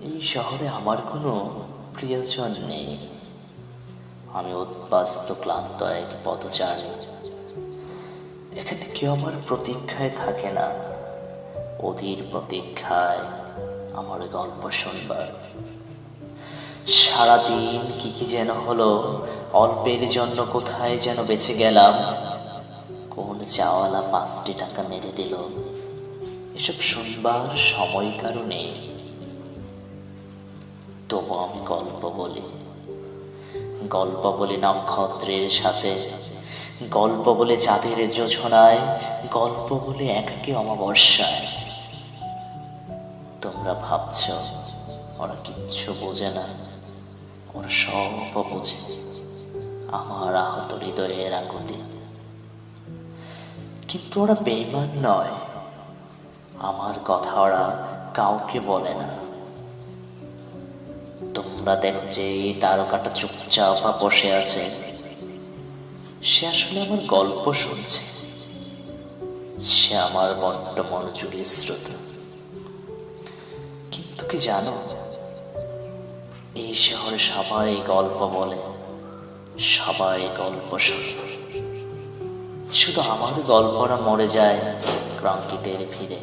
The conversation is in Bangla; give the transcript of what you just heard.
এই শহরে আমার কোনো প্রিয়জন নেই। আমি উদ্বাস্ত, ক্লান্ত, এক পথচারী। এখানে কেউ আমার প্রতীক্ষায় থাকে না। অধীর প্রতীক্ষায় আমার গল্প শুনবার। সারাদিন কি কি যেন হলো, অল্পের জন্য কোথায় যেন বেঁচে গেলাম, কোন চাওয়ালা পাঁচটি টাকা মেরে দিল। এসব শুনবার সময় কারণে তবু আমি গল্প বলি। গল্প বলি নক্ষত্রের সাথে। গল্প বলে চাঁদের যোজনায় গল্প বলে একাকে অমাবস্যায়। তোমরা ভাবছ, ওরা কিচ্ছু বোঝে না। ওরা সব বোঝে। আমার আহত হৃদয়ের আকুতি। কিন্তু ওরা বেইমান নয়। আমার কথা ওরা কাউকে বলে না। তোমরা দেখো যে এই তারকাটা চুপচাপ বসে আছে। সে আসলে আমার গল্প শুনছে। সে আমার বড্ড মনোযোগী শ্রোতা। কিন্তু কি জানো, এই শহরে সবাই গল্প বলে, সবাই গল্প শোনে। শুধু আমার গল্পরা মরে যায় ক্রান্তিতের ভিড়ে।